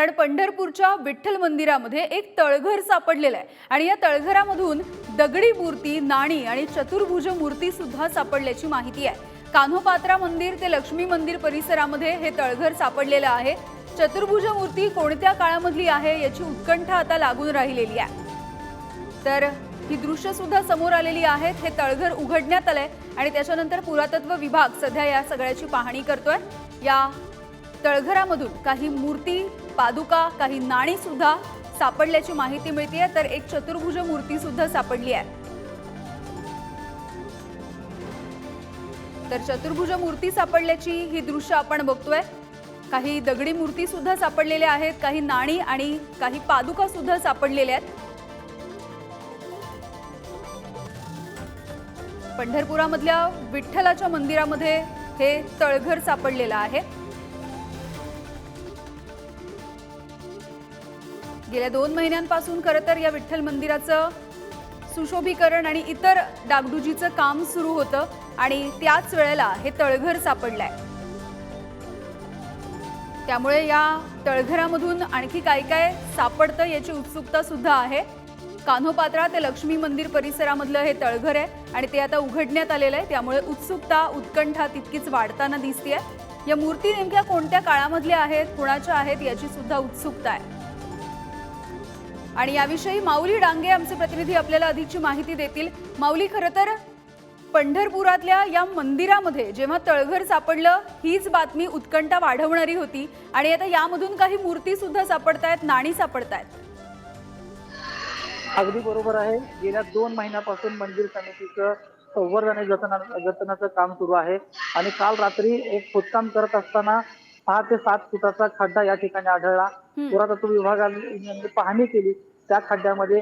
कारण पंढरपूरच्या विठ्ठल मंदिरामध्ये एक तळघर सापडलेलं आहे. आणि या तळघरामधून दगडी मूर्ती नाणी आणि चतुर्भुज मूर्ती सुद्धा सापडल्याची माहिती आहे. कान्होपात्रा मंदिर ते लक्ष्मी मंदिर परिसरामध्ये हे तळघर सापडलेलं आहे. चतुर्भुज मूर्ती कोणत्या काळामधली आहे याची उत्कंठा आता लागून राहिलेली आहे. तर ही दृश्य सुद्धा समोर आलेली आहेत. हे तळघर उघडण्यात आलंय आणि त्याच्यानंतर पुरातत्व विभाग सध्या या सगळ्याची पाहणी करतोय. या तळघरामधून काही मूर्ती पादुका काही नाणी सुद्धा सापडल्याची माहिती मिळते तर एक चतुर्भुज मूर्ती सुद्धा सापडली आहे. तर चतुर्भुज मूर्ती सापडल्याची ही दृश्य आपण बघतोय. काही दगडी मूर्ती सुद्धा सापडलेल्या आहेत काही नाणी आणि काही पादुका सुद्धा सापडलेल्या आहेत. पंढरपुरामधल्या विठ्ठलाच्या मंदिरामध्ये हे तळघर सापडलेलं आहे. गेल्या दोन महिन्यांपासून खरं तर या विठ्ठल मंदिराचं सुशोभीकरण आणि इतर डागडुजीचं काम सुरू होतं आणि त्याच वेळेला हे तळघर सापडलंय. त्यामुळे या तळघरामधून आणखी काय काय सापडतं याची उत्सुकता सुद्धा आहे. कान्होपात्रा ते लक्ष्मी मंदिर परिसरामधलं हे तळघर आहे आणि ते आता उघडण्यात आलेलं आहे. त्यामुळे उत्सुकता उत्कंठा तितकीच वाढताना दिसते या मूर्ती नेमक्या कोणत्या काळामधल्या आहेत कुणाच्या आहेत याची सुद्धा उत्सुकता आहे. आणि याविषयी माऊली डांगे आमचे प्रतिनिधी आपल्याला अधिकची माहिती देतील. माऊली खरं तर पंढरपुरातल्या या मंदिरामध्ये जेव्हा तळघर सापडलं हीच बातमी उत्कंठा वाढवणारी होती. आणि आता यामधून काही मूर्ती सुद्धा सापडतायत नाणी सापडतायत. अगदी बरोबर आहे. गेल्या दोन महिन्यापासून मंदिर समितीचं संवर्धन जतनाचं काम सुरू आहे. आणि काल रात्री एक खोदकाम करत असताना सहा ते सात फुटाचा खड्डा या ठिकाणी आढळला. पुरातत्व विभागाने पाहणी केली. त्या खड्ड्यामध्ये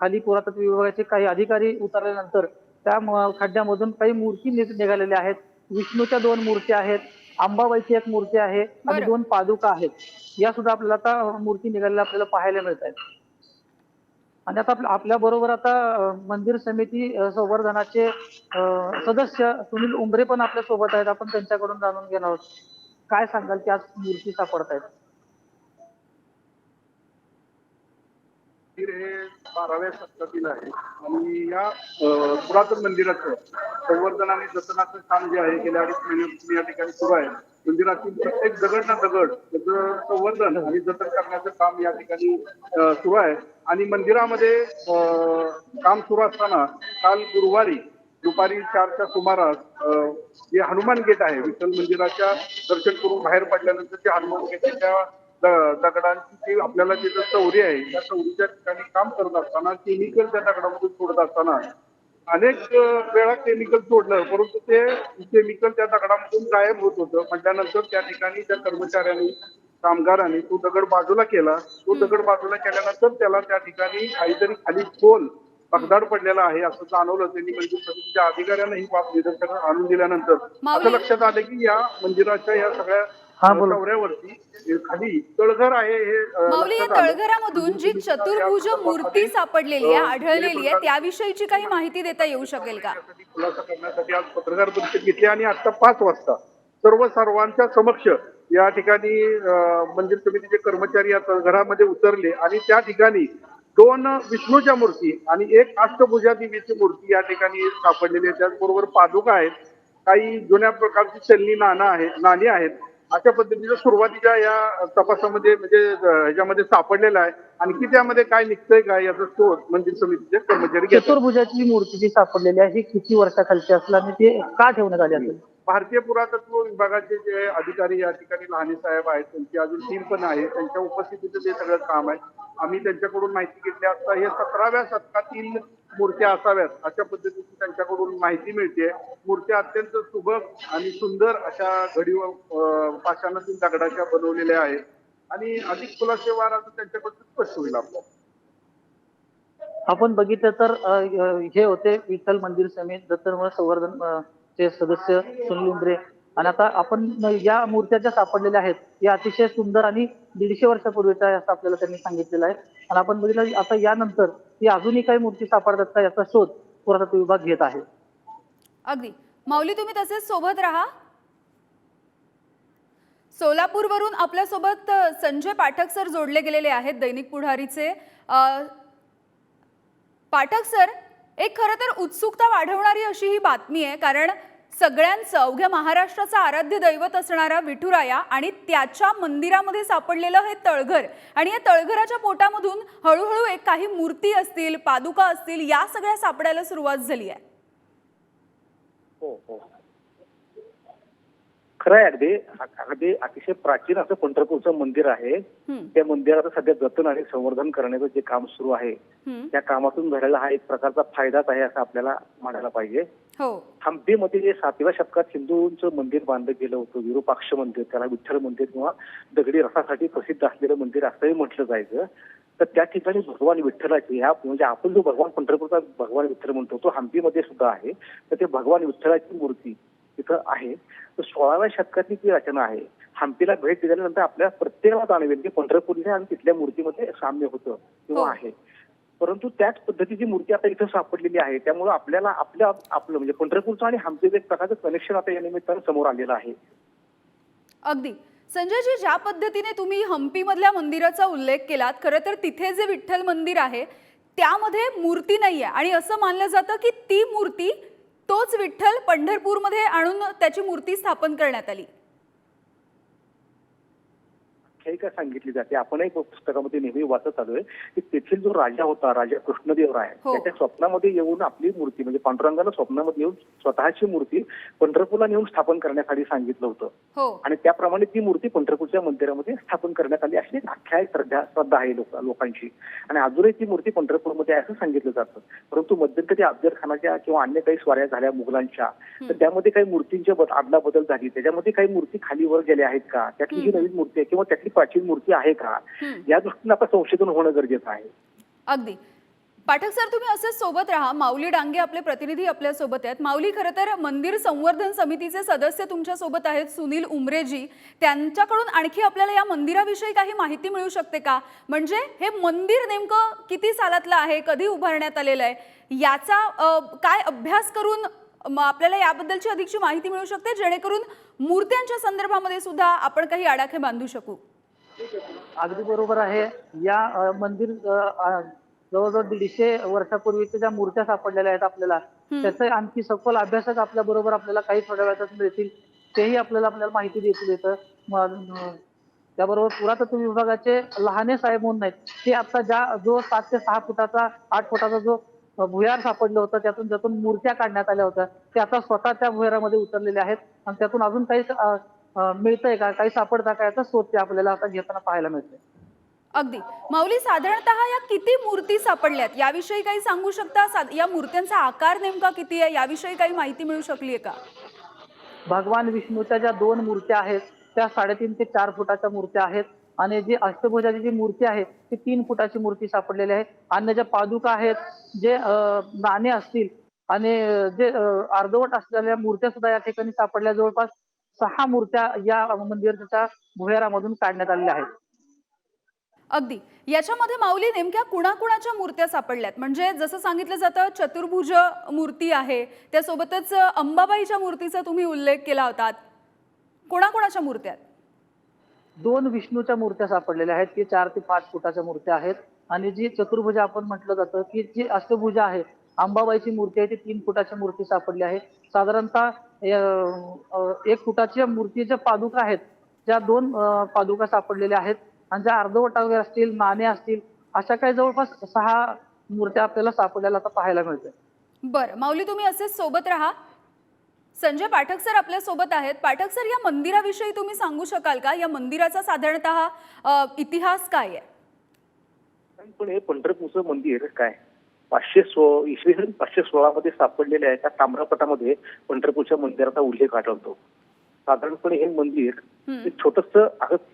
खाली पुरातत्व विभागाचे काही अधिकारी उतरल्यानंतर त्या खड्ड्यामधून काही मूर्ती निघालेल्या आहेत. विष्णूच्या दोन मूर्ती आहेत. अंबाबाईची एक मूर्ती आहे आणि. दोन पादुका आहेत. या सुद्धा आपल्याला आता मूर्ती निघालेल्या आपल्याला पाहायला मिळत आहेत आणि आता आपल्या बरोबर आता मंदिर समिती संवर्धनाचे सदस्य सुनील उमरे पण आपल्यासोबत आहेत. आपण त्यांच्याकडून जाणून घेणार आहोत. काय सांगाल की आज मूर्ती सापडत आहेत मंदिर हे बाराव्या शतकातील आहे. आणि या पुरातन मंदिराचं संवर्धन आणि जतनाचं काम जे आहे गेल्या अडीच महिन्यापासून या ठिकाणी सुरू आहे. मंदिरातील प्रत्येक दगड ना दगड त्याचं संवर्धन आणि जतन करण्याचं काम या ठिकाणी सुरू आहे. आणि मंदिरामध्ये काम सुरू असताना काल गुरुवारी दुपारी चारच्या सुमारास जे हनुमान गेट आहे विठ्ठल मंदिराच्या दर्शन करून बाहेर पडल्यानंतर जे हनुमान गेट त्या दगडांची जी आपल्याला तिथं चौरी आहे त्या चौरीच्या ठिकाणी काम करत असताना केमिकल त्या दगडामधून सोडत असताना अनेक वेळा केमिकल सोडलं परंतु ते केमिकल त्या दगडामधून गायब होत होतं. म्हटल्यानंतर त्या ठिकाणी त्या कर्मचाऱ्यांनी कामगारांनी तो दगड बाजूला केला. तो दगड बाजूला केल्यानंतर त्याला त्या ठिकाणी काहीतरी खाली खोल पगदाड पडलेला आहे असं जाणवलं त्यांनी. म्हणजे समितीच्या अधिकाऱ्यांना ही बाब निदर्शनास आणून दिल्यानंतर असं लक्षात आलं की या मंदिराच्या या सगळ्या खाली तळघर आहे हे माऊली या. तळघरामधून जी चतुर्भुज मूर्ती सापडलेली आहे आढळलेली आहे त्याविषयीची काही माहिती देता येऊ शकेल का? करण्यासाठी, खुलासा करण्यासाठी आज पत्रकार परिषद घेतली आणि आता पाच वाजता सर्व सर्वांच्या समक्ष या ठिकाणी मंदिर समितीचे कर्मचारी या घरामध्ये उतरले आणि त्या ठिकाणी दोन विष्णूच्या मूर्ती आणि एक अष्टभुजा देवीची मूर्ती या ठिकाणी सापडलेली आहे. त्याचबरोबर पादुका आहेत. काही जुन्या प्रकारची चलनी नाणं आहेत नाणी आहेत. अशा पद्धतीच्या सुरुवातीच्या या तपासामध्ये म्हणजे ह्याच्यामध्ये सापडलेला आहे. आणखी त्यामध्ये काय निघतंय काय याचा शोध मंदिर समितीचे कर्मचारी चतुर्भुजाची मूर्ती जी सापडलेली आहे ही किती वर्षाखालची असलं आणि ते का ठेवण्यात आली असेल? भारतीय पुरातत्व विभागाचे जे अधिकारी या ठिकाणी लहाने साहेब आहेत त्यांची अजून टीम पण आहे त्यांच्या उपस्थितीचं ते सगळं काम आहे आम्ही त्यांच्याकडून माहिती घेतली असता हे सतराव्या शतकातील मूर्त्या असाव्यात अशा पद्धतीची त्यांच्याकडून माहिती मिळते. मूर्त्या अत्यंत सुबक आणि सुंदर अशा घडीव पाषाणातील दगडाच्या बनवलेल्या आहेत. आणि अधिक खुलासेवार असं त्यांच्याकडून स्पष्ट होईल आपल्याला आपण बघितलं तर हे होते विठ्ठल मंदिर समेत दत्तनवर संवर्धन चे सदस्य सुनील उमरे आणि आता आपण या मूर्त्या ज्या सापडलेल्या आहेत या अतिशय सुंदर आणि दीडशे वर्षापूर्वीच्या असं आपल्याला त्यांनी सांगितलेलं आहे आणि आपण बघितलं आता यानंतर ही अजूनही काही मूर्ती सापडतात का याचा शोध पुरातत्व विभाग घेत आहे. अगदी. माऊली तुम्ही तसेच सोबत राहा. सोलापूरवरून आपल्यासोबत संजय पाठक सर जोडले गेलेले आहेत दैनिक पुढारीचे. पाठक सर एक खरं तर उत्सुकता वाढवणारी अशी ही बातमी आहे कारण सगळ्यांचं अवघ्या महाराष्ट्राचं आराध्य दैवत असणारा विठुराया आणि त्याच्या मंदिरामध्ये सापडलेलं हे तळघर आणि या तळघराच्या पोटामधून हळूहळू एक काही मूर्ती असतील पादुका असतील या सगळ्या सापडायला सुरुवात झाली आहे. हो हो. खरं आहे अगदी अगदी अतिशय प्राचीन असं पंढरपूरचं मंदिर आहे. हं, त्या मंदिराचं सध्या जतन आणि संवर्धन करण्याचं जे काम सुरू आहे हं. त्या कामातून झालेला हा एक प्रकारचा फायदाच आहे असं आपल्याला म्हणायला पाहिजे. हो. हम्पीमध्ये जे सातव्या शतकात हिंदूंचं मंदिर बांधलं गेलं होतं विरूपाक्ष मंदिर त्याला विठ्ठल मंदिर किंवा दगडी रसासाठी प्रसिद्ध असलेलं मंदिर असंही म्हटलं जायचं. तर त्या ठिकाणी भगवान विठ्ठलाची ह्या म्हणजे आपण जो भगवान पंढरपूरचा भगवान विठ्ठल म्हणतो तो हम्पीमध्ये सुद्धा आहे. तर ते भगवान विठ्ठलाची मूर्ती तिथं आहे. तर सोळाव्या शतकातली ती रचना आहे हम्पीला भेट दिल्यानंतर आपल्या प्रत्येकाला जाणवेल की पंढरपूरच्या आणि तिथल्या मूर्तीमध्ये साम्य होतं हो. किंवा आहे. परंतु त्याच पद्धतीची मूर्ती आता इथं सापडलेली आहे. त्यामुळे आपल्याला आपल्या आपलं म्हणजे पंढरपूरचं आणि हम्पीचं एक प्रकारचं कनेक्शन आता या निमित्तानं समोर आलेलं आहे. अगदी. संजयजी ज्या पद्धतीने तुम्ही हम्पीमधल्या मंदिराचा उल्लेख केलात खरं तर तिथे जे विठ्ठल मंदिर आहे त्यामध्ये मूर्ती नाही आहे आणि असं मानलं जातं की ती मूर्ती तोच विठ्ठल पंढरपूरमध्ये आणून त्याची मूर्ती स्थापन करण्यात आली. आख्यायिका सांगितली जाते. आपणही पुस्तकामध्ये नेहमी वाचत आलोय की तेथील जो राजा होता राजा कृष्णदेव राय हो. त्याच्या स्वप्नामध्ये येऊन आपली मूर्ती म्हणजे पांडुरंगानं स्वप्नामध्ये येऊन स्वतःची मूर्ती पंढरपूरला नेऊन स्थापन करण्यासाठी सांगितलं होतं. हो. आणि त्याप्रमाणे ती मूर्ती पंढरपूरच्या मंदिरामध्ये स्थापन करण्यात आली. अशी आख्याय श्रद्धा श्रद्धा आहे लोक लोकांची. आणि अजूनही ती मूर्ती पंढरपूरमध्ये आहे असं सांगितलं जातं. परंतु मध्यंतरी अफजल खानाच्या किंवा अन्य काही स्वाऱ्या झाल्या मुघलांच्या तर त्यामध्ये काही मूर्तींच्या बद- आदलाबदल झाली. त्याच्यामध्ये काही मूर्ती खाली वर गेल्या आहेत का? त्यातली ही नवीन मूर्ती आहे किंवा त्यातली प्राचीन मूर्ती आहे का. या दृष्टीने आता संशोधन होणं गरजेचं आहे. अगदी. पाठक सर तुम्ही असेच सोबत राहा. माऊली डांगे आपले प्रतिनिधी आपल्यासोबत आहेत. माऊली खरं तर मंदिर संवर्धन समितीचे सदस्य तुमच्यासोबत आहेत सुनील उमरेजी. त्यांच्याकडून आणखी आपल्याला या मंदिराविषयी काही माहिती मिळू शकते का? म्हणजे हे मंदिर नेमकं किती सालातलं आहे? कधी उभारण्यात आलेलं आहे? याचा काय अभ्यास करून आपल्याला याबद्दलची अधिकची माहिती मिळू शकते? जेणेकरून मूर्त्यांच्या संदर्भामध्ये सुद्धा आपण काही आडाखे बांधू शकू. अगदी बरोबर आहे. या मंदिर जवळजवळ दीडशे वर्षापूर्वीच्या ज्या मूर्त्या सापडलेल्या आहेत आपल्याला. त्याचा आणखी सखोल अभ्यासक आपल्या बरोबर आपल्याला काही थोड्या वेळातच मिळतील तेही आपल्याला आपल्याला माहिती देतील अ, त्याबरोबर पुरातत्व विभागाचे लहाने साहेब म्हणून आहेत. ते आता ज्या जो सात ते सहा फुटाचा आठ फुटाचा जो भुयार सापडलं होतं त्यातून ज्यातून मूर्त्या काढण्यात आल्या होत्या ते आता स्वतः त्या भुयारामध्ये उतरलेले आहेत. आणि त्यातून अजून काही मिळतंय का? काही सापडतं का? याचा शोध ते आपल्याला आता घेताना पाहायला मिळतंय. अगदी. माऊली साधारणतः या किती मूर्ती सापडल्यात? याविषयी काही सांगू शकता? सा- या मूर्त्यांचा आकार नेमका किती आहे? याविषयी काही माहिती मिळू शकली आहे का? भगवान विष्णूच्या ज्या दोन मूर्त्या आहेत त्या साडेतीन ते चार फुटाच्या मूर्त्या आहेत आणि जी अष्टभुजाची जी मूर्ती आहे ती तीन फुटाची मूर्ती सापडलेली आहे. आणि ज्या पादुका आहेत जे नाणे असतील आणि जे अर्धवट असलेल्या मूर्त्या सुद्धा या ठिकाणी सापडल्या जवळपास सहा मूर्त्या या मंदिराच्या भुयारामधून काढण्यात आलेल्या आहेत. अगदी. याच्यामध्ये माऊली नेमक्या कुणाकुणाच्या मूर्त्या सापडल्यात? म्हणजे जसं सांगितलं जातं चतुर्भुज मूर्ती आहे. त्यासोबतच अंबाबाईच्या मूर्तीचा तुम्ही उल्लेख केला होता. कोणाकोणाच्या मूर्त्या? दोन विष्णूच्या मूर्त्या सापडलेल्या आहेत की चार ते पाच फुटाच्या मूर्त्या आहेत. आणि जी चतुर्भुजा आपण म्हटलं जातं की जी अष्टभुजा आहे अंबाबाईची मूर्ती आहे ती तीन फुटाची मूर्ती सापडली आहे. साधारणतः एक फुटाच्या मूर्तीच्या पादुका आहेत. ज्या दोन पादुका सापडलेल्या आहेत आणि ज्या अर्धवटा वगैरे असतील नाणे असतील अशा काही जवळपास सहा मूर्त्या आपल्याला सापडलेल्या आता पाहायला मिळतात बरं माऊली तुम्ही असेच सोबत राहा. संजय पाठक सर आपल्यासोबत आहेत. पाठक सर या मंदिराविषयी तुम्ही सांगू शकाल का? या मंदिराचा साधारणतः इतिहास काय आहे? पण हे पंढरपूरचं मंदिर काय? पाचशे सो इसवी सन पाचशे सोळा मध्ये सापडलेल्या त्या ताम्रपटामध्ये पंढरपूरच्या मंदिराचा उल्लेख आढळतो. साधारणपणे हे मंदिर. छोटस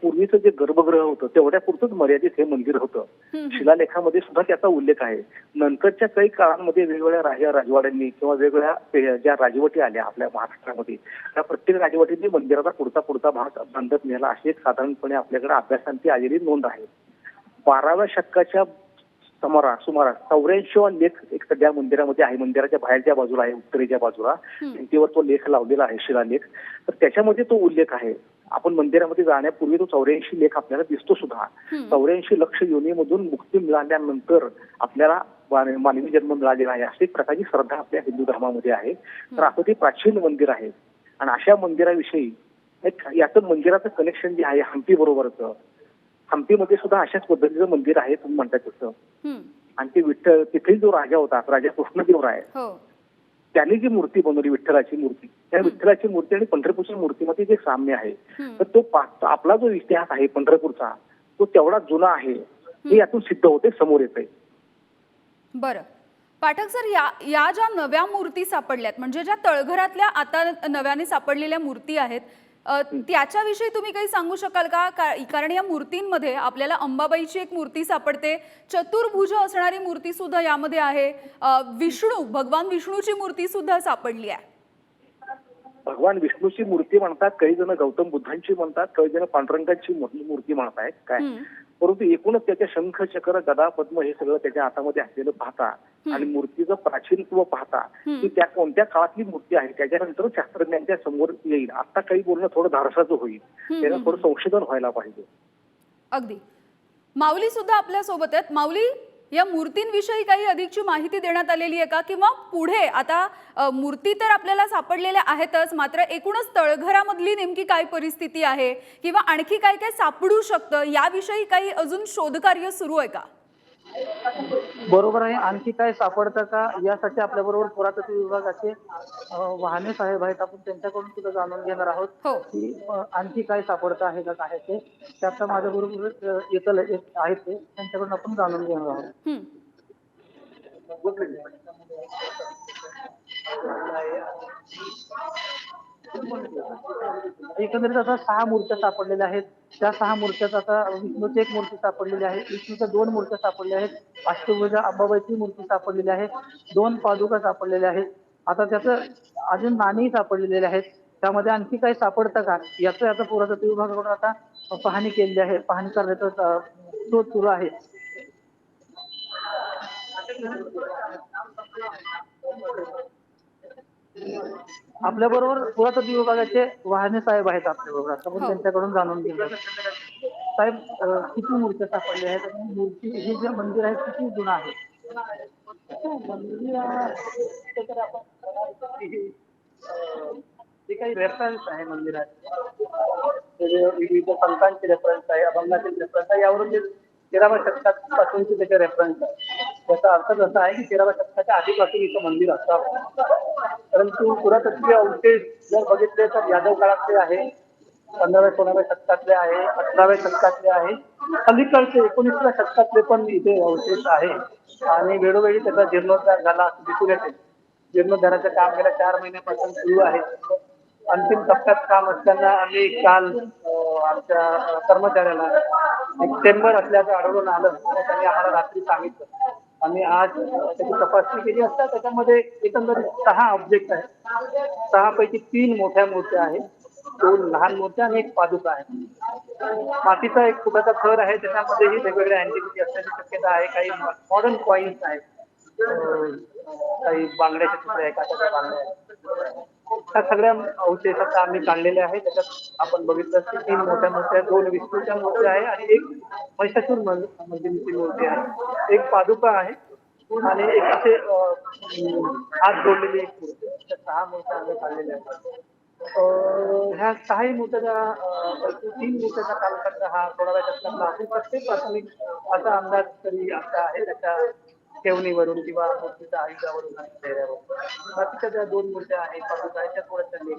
पूर्वीचं जे गर्भगृह होतं तेवढ्या पुरतच मर्यादित हे मंदिर होतं. शिलालेखामध्ये सुद्धा त्याचा उल्लेख आहे. नंतरच्या काही काळांमध्ये वेगवेगळ्या राजा राजवाड्यांनी किंवा वेगवेगळ्या ज्या राजवटी आल्या आपल्या महाराष्ट्रामध्ये त्या प्रत्येक राजवटीने मंदिराचा पुढचा पुढचा भाग बांधत नेला. अशी एक साधारणपणे आपल्याकडे अभ्यासांती आलेली नोंद आहे. बाराव्या शतकाच्या सुमारा सुमारास चौऱ्याऐंशी लेख एक सध्या मंदिरामध्ये आहे. मंदिराच्या बाहेरच्या बाजूला आहे उत्तरेच्या बाजूला. भिंतीवर तो लेख लावलेला आहे शिलालेख. तर त्याच्यामध्ये तो उल्लेख आहे. आपण मंदिरामध्ये जाण्यापूर्वी तो चौऱ्याऐंशी लेख आपल्याला दिसतो सुद्धा. चौऱ्याऐंशी लक्ष योनीमधून मुक्ती मिळाल्यानंतर आपल्याला मान- मानवी जन्म मिळालेला आहे. अशी एक प्रकारची श्रद्धा आपल्या हिंदू धर्मामध्ये आहे. तर असं ते प्राचीन मंदिर आहे. आणि अशा मंदिराविषयी एक याचं मंदिराचं कनेक्शन जे आहे हम्पी बरोबरचं हम्पीमध्ये सुद्धा अशाच पद्धतीचं मंदिर आहे तुम्ही म्हणता तसं. आणि ते विठ्ठल तिथेही जो राजा होता राजा कृष्णदेवराय हो. त्यांनी जी मूर्ती बनवली विठ्ठलाची मूर्ती त्या विठ्ठलाची मूर्ती आणि पंढरपूरच्या मूर्तीमध्ये जे साम्य आहे. तर तो आपला जो इतिहास आहे पंढरपूरचा तो तेवढा जुना आहे हे यातून सिद्ध होते समोर येते बरं. पाठक सर या या ज्या नव्या मूर्ती सापडल्यात म्हणजे ज्या तळघरातल्या आता नव्याने सापडलेल्या मूर्ती आहेत त्याच्याविषयी तुम्ही काही सांगू शकाल का? कारण या मूर्तींमध्ये आपल्याला अंबाबाईची एक मूर्ती सापडते. चतुर्भुज असणारी मूर्ती सुद्धा यामध्ये आहे. विष्णू भगवान विष्णूची मूर्ती सुद्धा सापडली आहे. भगवान विष्णूची मूर्ती म्हणतात काही जण गौतम बुद्धांची म्हणतात काही जण पांडुरंगाची मूर्ती म्हणतायत. काय. परंतु एकूणच त्याच्या शंख चक्र गदा पद्म हे सगळं त्याच्या हातामध्ये असलेलं पाहता आणि मूर्तीचं प्राचीनत्व पाहता. की त्या कोणत्या काळातली मूर्ती आहे त्याच्यानंतर शास्त्रज्ञांच्या समोर येईल. आता काही बोलणं थोडं धारसाचं होईल. त्याला. थोडं संशोधन व्हायला पाहिजे. अगदी. माऊली सुद्धा आपल्यासोबत आहेत. माऊली या मूर्तींविषयी काही अधिकची माहिती देण्यात आलेली आहे का? किंवा पुढे आता मूर्ती तर आपल्याला सापडलेल्या आहेतच मात्र एकूणच तळघरामधली नेमकी काय परिस्थिती आहे? किंवा आणखी काय काय सापडू शकतं? याविषयी काही अजून शोधकार्य सुरू आहे का? बरोबर आहे. आणखी काय सापडतं का? यासाठी आपल्या बरोबर पुरातत्व विभागाचे वाहने साहेब आहेत. आपण त्यांच्याकडून सुद्धा जाणून घेणार आहोत हो. की अं, आणखी काय सापडतं आहे का काय ते? ते आता माझ्या बरोबर येतं आहेत ते. त्यांच्याकडून आपण जाणून घेणार आहोत. हम्म. एकंदरीत आता सहा मूर्त्या सापडलेल्या आहेत. त्या सहा मूर्त्यात आता विष्णूची एक मूर्ती सापडलेली आहे. विष्णूच्या दोन मूर्त्या सापडल्या आहेत. अष्टभुजा अंबाबाईची मूर्ती सापडलेली आहे. दोन पादुका सापडलेल्या आहेत. आता त्याचं अजून नाणी सापडलेले आहेत. त्यामध्ये आणखी काही सापडतं का? याचं आता पुरातत्व विभागाकडून आता पाहणी केलेली आहे. पाहणी करण्याचा शोध सुरू आहे. आपल्या बरोबर पुरातत्व विभागाचे वाहने साहेब आहेत आपल्या बरोबर. आता आपण हो. त्यांच्याकडून जाणून घेऊया साहेब अं, किती मूर्त्या सापडल्या आहेत आणि मूर्ती हे जे मंदिर आहे किती जुनं आहे? ते काही रेफरन्स आहे मंदिराचे. ते जे विविध संतांचे रेफरन्स आहे अभंगाचे रेफरन्स आहे. यावरून जे तेराव्या शतकापासूनचे त्याचे रेफरन्स आहे. त्याचा अर्थ असा आहे की तेराव्या शतकाच्या आधीपासून इथं मंदिर असावं परंतु पुरातत्वीय अवशेष जर बघितले तर यादव काळातले आहे पंधराव्या सोळाव्या शतकातले आहे अठराव्या शतकातले आहे. अलीकडचे एकोणीसव्या शतकातले पण इथे अवशेष आहे. आणि वेळोवेळी त्याचा जीर्णोद्धार झाला असं दिसून येते. जीर्णोद्धाराचं काम गेल्या चार महिन्यापासून सुरू आहे. अंतिम टप्प्यात काम असताना आम्ही काल आमच्या कर्मचाऱ्याला एक चेंबर असल्याचं आढळून आलं. त्यांनी आम्हाला रात्री सांगितलं. आणि आज त्याची तपासणी केली असता त्याच्यामध्ये एकंदरीत सहा ऑब्जेक्ट आहेत. सहा पैकी तीन मोठ्या मूर्त्या आहेत. दोन लहान मूर्त्या आणि एक पादुका आहे. मातीचा एक फुटाचा थर आहे. त्याच्यामध्येही वेगवेगळ्या अँटिलिटी असण्याची शक्यता आहे. काही मॉडर्न कॉईन्स आहेत. काही बांगड्याचे तुकडे आहे काचाच्या बांगड्या आहेत. त्या सगळ्या अवशेषात आम्ही काढलेल्या आहे त्याच्यात आपण बघितलं की तीन मोठ्या मूर्त्या दोन विष्णूच्या मूर्त्या आहे आणि एक महिषासूर मंदिराची मूर्ती आहे. एक पादुका आहे आणि एक असे हात जोडलेली एक मूर्ती त्या सहा मूर्त्या आम्ही काढलेल्या आहेत. ह्या सहाही मूर्त्याचा तीन मूर्त्याचा कालखंड हा थोडा वेळ असून प्रत्येक प्राथमिक असा अंदाज तरी आमचा आहे. त्याच्या ठेवणीवरून किंवा मूर्तीच्या आयुष्यावरून आणि चेहऱ्यावरून. बाकीच्या ज्या दोन मूर्त्या आहेत पादुका आहेत त्या थोड्याशा लेट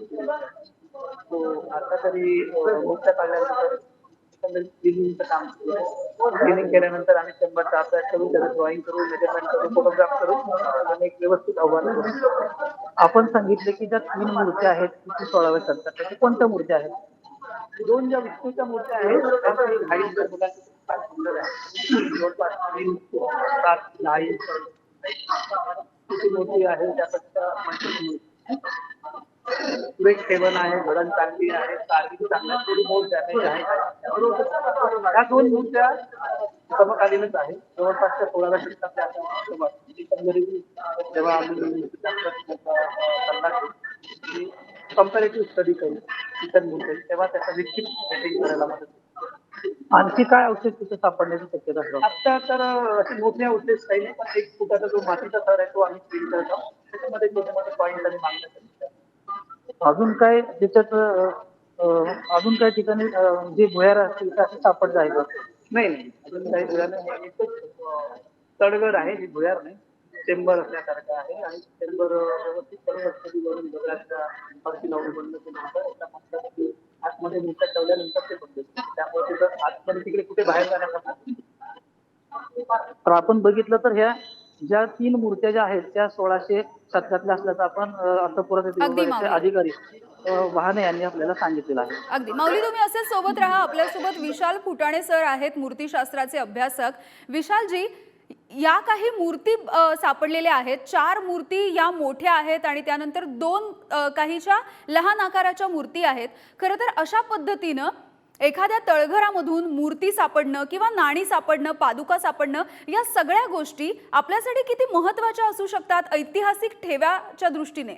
तो आता तरी मूर्त्या काढल्यानंतर क्लिनिंगचं काम क्लिनिंग केल्यानंतर आम्ही शंभरचा अभ्यास करू त्याचं ड्रॉइंग करू मेजरमेंट करू फोटोग्राफ करू आणि एक व्यवस्थित आव्हान करू. आपण सांगितले की ज्या तीन मूर्त्या आहेत किती सोळाव्या संतात त्या कोणत्या मूर्त्या आहेत? दोन ज्या विष्णूच्या मूर्त्या आहेत जवळपास तीन सात आहे त्यापेक्षा सेवन आहे घडण चांगली आहे थोडी बहुत डॅमेज आहे ह्या दोन समकालीनच आहे जवळपासच्या सोळाव्या शतकातल्या एकंदरीत जेव्हा आम्ही कम्पॅरेटिव्ह स्टडी करू इतर मूर्ती तेव्हा त्याचा विकसित करायला मदत आणखी काय औषध तिथे सापडण्याची शक्यता आता तर अशी मोठे औषध काही नाही पण एक फुटाचा जो मातीचा थर आहे तो आम्ही क्लीन करतो. त्याच्यामध्ये छोटे मोठे पॉईंट आणि मागण्या अजून काय त्याच्यात अजून काही ठिकाणी जे भुयार असतील ते असं सापडत आहे का नाही. अजून काही भुयार नाही. तडगड आहे ही भुयार नाही. चेंबर असल्यासारखं आहे. आणि चेंबर व्यवस्थित सर्व बंद केल्यानंतर आतमध्ये मुख्य ठेवल्यानंतर ते बंद. त्यामुळे तिथं आतमध्ये तिकडे कुठे बाहेर जाण्यासाठी तर आपण बघितलं तर ह्या ज्या तीन मूर्त्या ज्या आहेत त्या सोळाशे शतकातल्या असल्याचं आपण अं, अर्थ पुरातत्व अगदी विभागाचे मावली. अधिकारी वहाने यांनी आपल्याला सांगितलेलं आहे. अगदी. माऊली तुम्ही असेच सोबत राहा. आपल्यासोबत विशाल फुटाणे सर आहेत मूर्तीशास्त्राचे अभ्यासक. विशालजी या काही मूर्ती सापडलेल्या आहेत. चार मूर्ती या मोठ्या आहेत आणि त्यानंतर दोन काहीच्या लहान आकाराच्या मूर्ती आहेत. खरं तर अशा पद्धतीनं एखाद्या तळघरामधून मूर्ती सापडणं किंवा नाणी सापडणं पादुका सापडणं या सगळ्या गोष्टी आपल्यासाठी किती महत्त्वाच्या असू शकतात ऐतिहासिक ठेव्याच्या दृष्टीने?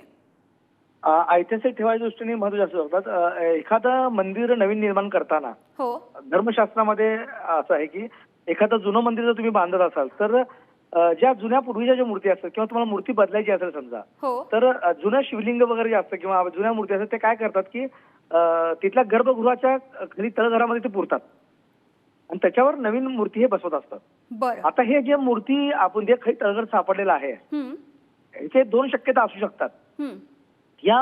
ऐतिहासिक ठेवायच्या दृष्टीने महत्त्वाचे असू शकतात. एखादं मंदिर नवीन निर्माण करताना हो. धर्मशास्त्रामध्ये असं आहे की एखादं जुनं मंदिर जर तुम्ही बांधत असाल तर ज्या जुन्या पूर्वीच्या ज्या मूर्ती असतात किंवा तुम्हाला मूर्ती बदलायची असेल समजा हो. तर अ, जुनं शिवलिंग वगैरे जे असतं किंवा जुन्या मूर्ती असतात ते काय करतात की तिथल्या गर्भगृहाच्या खाली तळघरामध्ये ते पुरतात. आणि त्याच्यावर नवीन मूर्ती हे बसवत असतात. आता हे जे मूर्ती आपण जे खाली तळघर सापडलेलं आहे याचे दोन शक्यता असू शकतात. या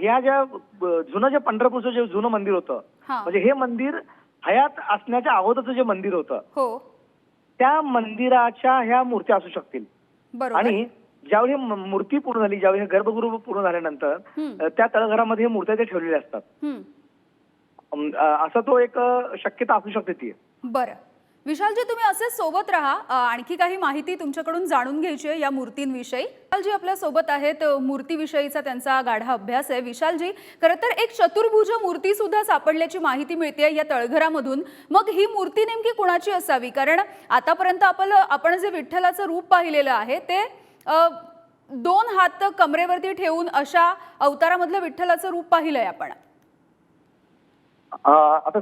ह्या ज्या जुनं जे पंढरपूरचं जे जुनं मंदिर होतं म्हणजे हे मंदिर हयात असण्याच्या अगोदरचं जे मंदिर होतं हो. त्या मंदिराच्या ह्या मूर्त्या असू शकतील. बरोबर. आणि ज्यावेळी मूर्ती पूर्ण झाली ज्यावेळी गर्भगृह पूर्ण झाल्यानंतर त्या तळघरामध्ये मूर्त्या ते ठेवलेल्या असतात. असा तो एक शक्यता असू शकते ती. बरं. विशालजी तुम्ही असेच सोबत राहा. आणखी काही माहिती तुमच्याकडून जाणून घ्यायची आहे या मूर्तींविषयी. विशालजी आपल्यासोबत आहेत. मूर्तीविषयीचा त्यांचा गाढा अभ्यास आहे. विशालजी खरं तर एक चतुर्भुज मूर्ती सुद्धा सापडल्याची माहिती मिळते या तळघरामधून. मग ही मूर्ती नेमकी कुणाची असावी? कारण आतापर्यंत आपण आपण जे विठ्ठलाचं रूप पाहिलेलं आहे ते दोन हात कमरेवरती ठेवून अशा अवतारामधलं विठ्ठलाचं रूप पाहिलंय आपण. आता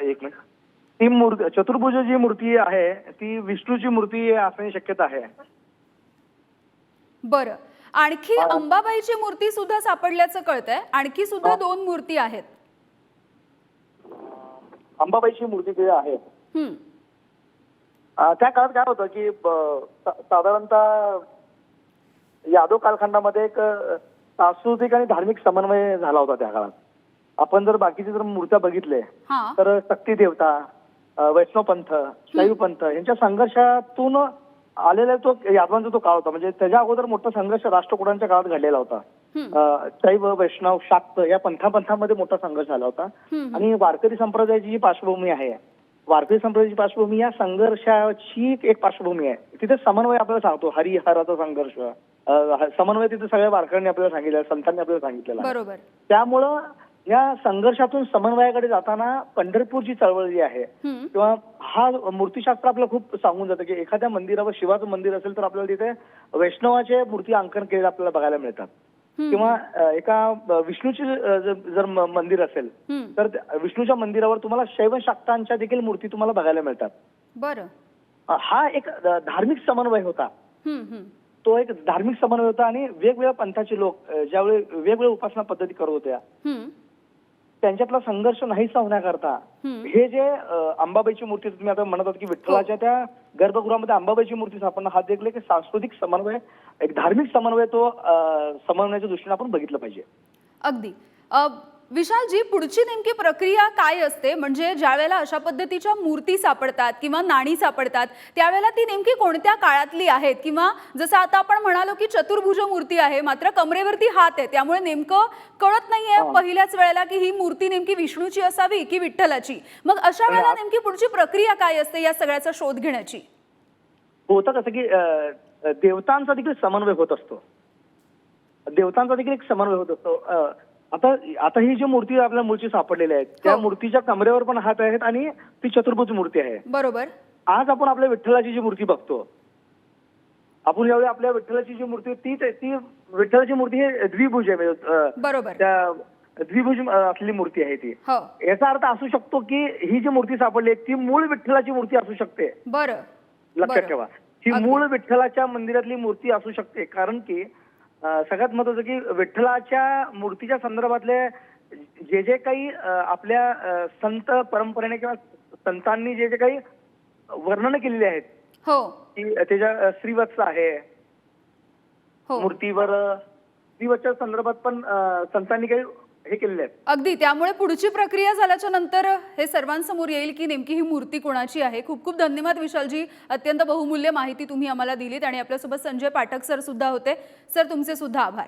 एक मिनिट. ती मूर्ती चतुर्भुज जी मूर्ती आहे ती विष्णूची मूर्ती असण्याची शक्यता आहे. बरं. आणखी अंबाबाईची मूर्ती सुद्धा सापडल्याचं कळतंय. आणखी सुद्धा दोन मूर्ती आहेत. अंबाबाईची मूर्ती जी आहे. त्या काळात काय होतं की साधारणतः यादव कालखंडामध्ये एक सांस्कृतिक आणि धार्मिक समन्वय झाला होता त्या काळात. आपण जर बाकीचे जर मूर्त्या बघितले तर शक्ती देवता अ, वैष्णव पंथ शैव पंथ यांच्या संघर्षातून आलेला तो यादवांचा तो काळ होता. म्हणजे त्याच्या अगोदर मोठा संघर्ष राष्ट्रकुटांच्या काळात घडलेला होता. शैव वैष्णव शाक्त या पंथापंथामध्ये मोठा संघर्ष झाला होता. आणि वारकरी संप्रदायाची जी पार्श्वभूमी आहे वारकरी संप्रदायाची पार्श्वभूमी या संघर्षाची एक पार्श्वभूमी आहे. तिथे समन्वय आपल्याला सांगतो. हरिहराचा संघर्ष समन्वय तिथे सगळ्या वारकऱ्यांनी आपल्याला सांगितलं संतांनी आपल्याला सांगितलेला. त्यामुळं या संघर्षातून समन्वयाकडे जाताना पंढरपूरची चळवळ जी आहे किंवा हा मूर्तीशास्त्र आपल्याला खूप सांगून जातं की एखाद्या मंदिरावर शिवाचं मंदिर असेल तर आपल्याला तिथे वैष्णवाचे मूर्ती अंकन केलेले आपल्याला बघायला मिळतात. किंवा एका विष्णूची जर- मंदिर असेल तर विष्णूच्या मंदिरावर तुम्हाला शैव शाक्तांच्या देखील मूर्ती तुम्हाला बघायला मिळतात. बरं. हा एक धार्मिक समन्वय होता. तो एक धार्मिक समन्वय होता आणि वेगवेगळ्या पंथाचे लोक ज्यावेळी वेगवेगळ्या उपासना पद्धती करत होत्या त्यांच्यातला संघर्ष नाहीसा होण्याकरता. हे जे अंबाबाईची मूर्ती तुम्ही आता म्हणत आहात की विठ्ठलाच्या त्या गर्भगृहामध्ये अंबाबाईची मूर्ती सापडणं हा देखील एक सांस्कृतिक समन्वय एक धार्मिक समन्वय तो समन्वयाच्या दृष्टीने आपण बघितलं पाहिजे. अगदी. विशालजी पुढची नेमकी प्रक्रिया काय असते? म्हणजे ज्या वेळेला अशा पद्धतीच्या मूर्ती सापडतात किंवा नाणी सापडतात त्यावेळेला ती नेमकी कोणत्या काळातली आहेत? किंवा जसं आता आपण म्हणालो की चतुर्भुज मूर्ती आहे मात्र कमरेवरती हात आहे त्यामुळे नेमकं कळत नाहीये पहिल्याच वेळेला की ही मूर्ती नेमकी विष्णूची असावी की विठ्ठलाची. मग अशा वेळेला नेमकी पुढची प्रक्रिया काय असते या सगळ्याचा शोध घेण्याची? होतं कसं की देवतांचा देखील समन्वय होत असतो. देवतांचा देखील एक समन्वय होत असतो. आता आता ही जी मूर्ती आपल्या मूळची सापडलेली आहे त्या हो. मूर्तीच्या कमरेवर पण हात आहेत आणि ती चतुर्भुज मूर्ती आहे. बरोबर. आज आपण आपल्या विठ्ठलाची जी मूर्ती बघतो आपण ज्यावेळी आपल्या विठ्ठलाची जी मूर्ती ती ती विठ्ठलाची मूर्ती ही द्विभुज आहे म्हणजे, बरोबर. त्या द्विभुज असलेली मूर्ती आहे ती. हो. याचा अर्थ असू शकतो की ही जी मूर्ती सापडली आहे ती मूळ विठ्ठलाची मूर्ती असू शकते. बरं. लक्षात. ठेवा. ही. मूळ विठ्ठलाच्या मंदिरातली मूर्ती असू शकते कारण की सगळ्यात महत्वाचं की विठ्ठलाच्या मूर्तीच्या संदर्भातले जे जे काही आपल्या संत परंपरेने किंवा संतांनी जे जे काही वर्णन केलेली आहेत हो. की त्याच्या श्रीवत्स आहे हो. मूर्तीवर श्रीवत्सच्या संदर्भात पण संतांनी काही हे केलेले आहेत. अगदी. त्यामुळे पुढची प्रक्रिया झाल्याच्यानंतर हे सर्वांसमोर येईल की नेमकी ही मूर्ती कोणाची आहे? खूप खूप धन्यवाद विशालजी. अत्यंत बहुमूल्य माहिती तुम्ही आम्हाला दिलीत आणि आपल्यासोबत संजय पाठक सर सुद्धा होते. सर तुमचे सुद्धा आभार.